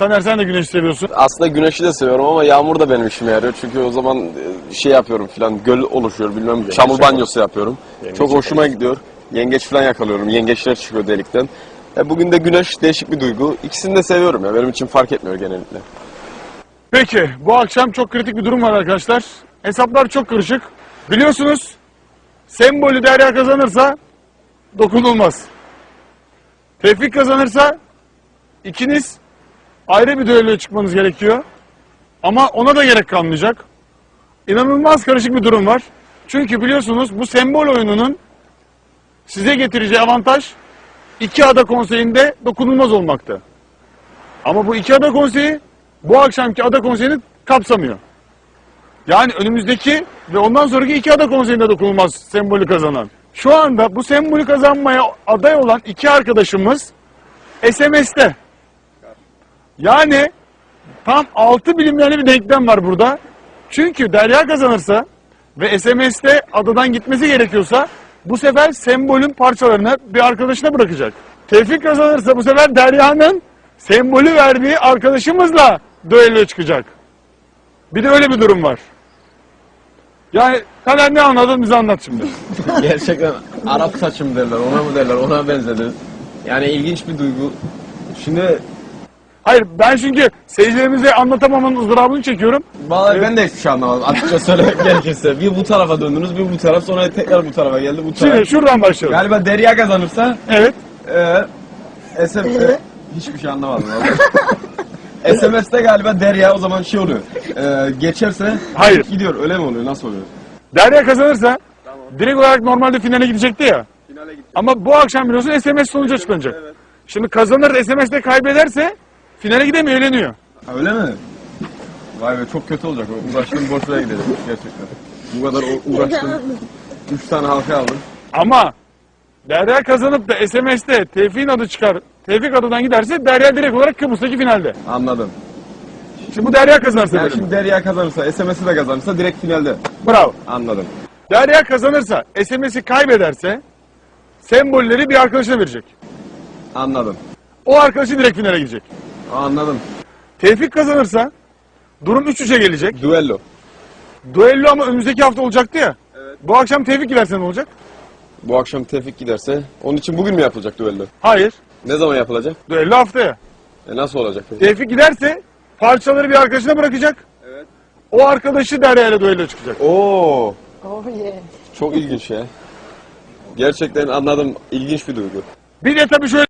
Taner sen de güneşi seviyorsun. Aslında güneşi de seviyorum ama yağmur da benim işime yarıyor. Çünkü o zaman e, şey yapıyorum filan göl oluşuyor bilmem çamur banyosu yapıyorum. Çok hoşuma gidiyor. Yengeç falan yakalıyorum. Yengeçler çıkıyor delikten. E, bugün de güneş değişik bir duygu. İkisini de seviyorum ya. Benim için fark etmiyor genellikle. Peki bu akşam çok kritik bir durum var arkadaşlar. Hesaplar çok karışık. Biliyorsunuz sembolü Derya kazanırsa dokunulmaz. Tevfik kazanırsa ikiniz ayrı bir düelloya çıkmanız gerekiyor. Ama ona da gerek kalmayacak. İnanılmaz karışık bir durum var. Çünkü biliyorsunuz bu sembol oyununun size getireceği avantaj iki ada konseyinde dokunulmaz olmakta. Ama bu iki ada konseyi bu akşamki ada konseyini kapsamıyor. Yani önümüzdeki ve ondan sonraki iki ada konseyinde dokunulmaz sembolü kazanan. Şu anda bu sembolü kazanmaya aday olan iki arkadaşımız SMS'te. Yani tam altı bilimlerli bir denklem var burada. Çünkü Derya kazanırsa ve SMS'te adadan gitmesi gerekiyorsa bu sefer sembolün parçalarını bir arkadaşına bırakacak. Tevfik kazanırsa bu sefer Derya'nın sembolü verdiği arkadaşımızla düello çıkacak. Bir de öyle bir durum var. Yani Taner ne anladın bize anlat şimdi. Gerçekten Arap saçım derler, ona mı derler, ona benzedi. Yani ilginç bir duygu. Şimdi Hayır ben çünkü seyircilerimize anlatamamanın ızdırabını çekiyorum. vallahi ben de hiçbir şey anlamadım. Açıkça söylemek gerekirse. Bir bu tarafa döndünüz, bir bu taraf, sonra tekrar bu tarafa geldi, bu taraf. Şimdi şuradan başlayalım. Galiba Derya kazanırsa, Evet. eee SM, hiçbir şey anlamadım vallahi. SMS'te galiba Derya o zaman şey oluyor. Eee geçerse Hayır. gidiyor, öyle mi oluyor, nasıl oluyor? Derya kazanırsa direkt olarak normalde finale gidecekti ya. Finale gitti. Ama bu akşam biliyorsun SMS sonucu açıklanacak. Evet. Şimdi kazanır SMS'te kaybederse finale gidemiyor eğleniyor. Ha, öyle mi? Vay be çok kötü olacak. Uğraştığım boşluğa gidecek gerçekten. Bu kadar u- uğraştım. Üç tane halka aldım. Ama Derya kazanıp da SMS'te Tevfik'in adı çıkar. Tevfik adından giderse Derya direkt olarak Kıbrıs'taki finalde. Anladım. Şimdi bu Derya kazanırsa Yani şimdi Derya kazanırsa, SMS'i de kazanırsa direkt finalde. Bravo. Anladım. Derya kazanırsa SMS'i kaybederse sembolleri bir arkadaşına verecek. Anladım. O arkadaşı direkt finale gidecek. Anladım. Tevfik kazanırsa durum 3-3'e gelecek. Duello. Duello ama önümüzdeki hafta olacaktı ya. Bu akşam Tevfik giderse ne olacak? Bu akşam Tevfik giderse onun için bugün mü yapılacak düello? Hayır. Ne zaman yapılacak? Duello haftaya. E nasıl olacak peki? Tevfik giderse parçaları bir arkadaşına bırakacak. Evet. O arkadaşı Derya ile duello çıkacak. Oo, Oh yeah. çok ilginç ya. Gerçekten anladım. İlginç bir duygu. Bir de tabii şöyle